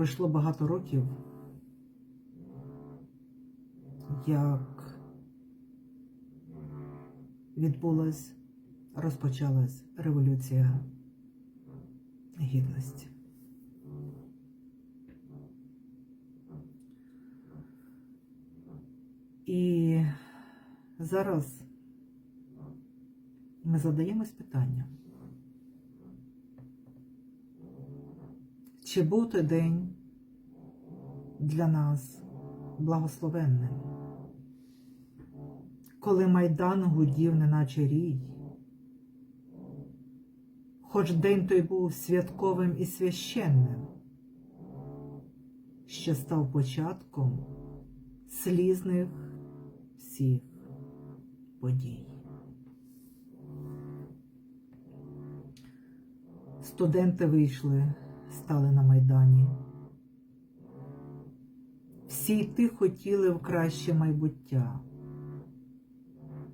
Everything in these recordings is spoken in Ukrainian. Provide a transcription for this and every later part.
Пройшло багато років, як відбулась, розпочалась революція гідності. І зараз ми задаємось питанням. Чи був той день для нас благословенним, коли Майдан гудів, неначе рій? Хоч день той був святковим і священним, що став початком слізних всіх подій. Студенти вийшли, стали на Майдані. Всі йти хотіли в краще майбуття.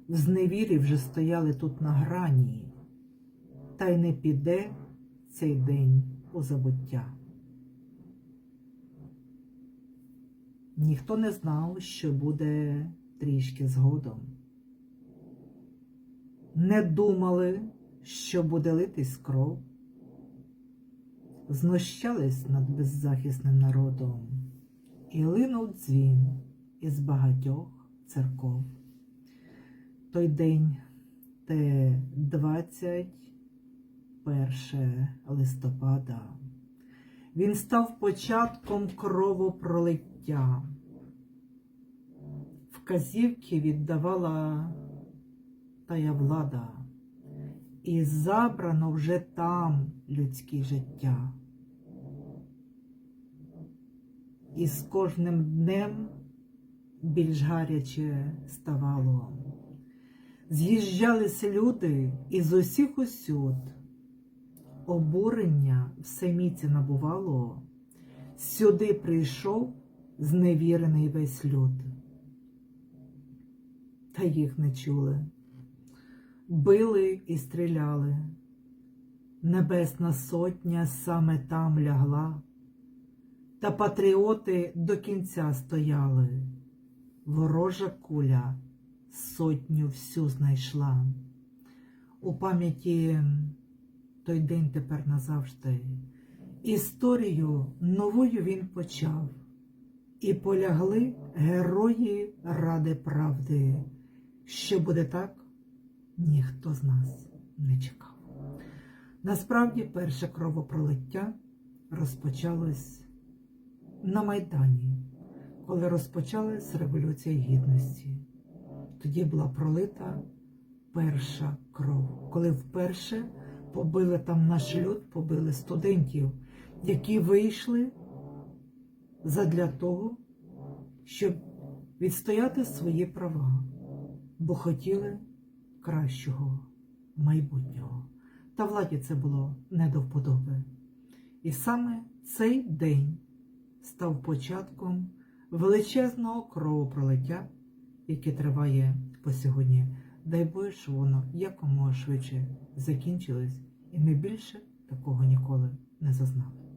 В зневірі вже стояли тут на грані, та й не піде цей день у забуття. Ніхто не знав, що буде трішки згодом. Не думали, що буде литись кров знущались над беззахисним народом, і линув дзвін із багатьох церков. Той день те 21 листопада. Він став початком кровопролиття. Вказівки віддавала тая влада і забрано вже там людське життя. І з кожним днем більш гаряче ставало. З'їжджалися люди із усіх усюд. Обурення все міці набувало, сюди прийшов зневірений весь люд. Та їх не чули били і стріляли. Небесна сотня саме там лягла, та патріоти до кінця стояли. Ворожа куля сотню всю знайшла. У пам'яті той день тепер назавжди. Історію новою він почав, і полягли герої ради правди. Що буде так? Ніхто з нас не чекав. Насправді, перше кровопролиття розпочалось на Майдані, коли розпочалась Революція Гідності. Тоді була пролита перша кров, коли вперше побили там наш люд, побили студентів, які вийшли задля того, щоб відстояти свої права, бо хотіли кращого майбутнього. Та владі це було не до вподоби. І саме цей день став початком величезного кровопролиття, яке триває по сьогодні. Дай Боже, що воно якомога швидше закінчилось, і ми більше такого ніколи не зазнали.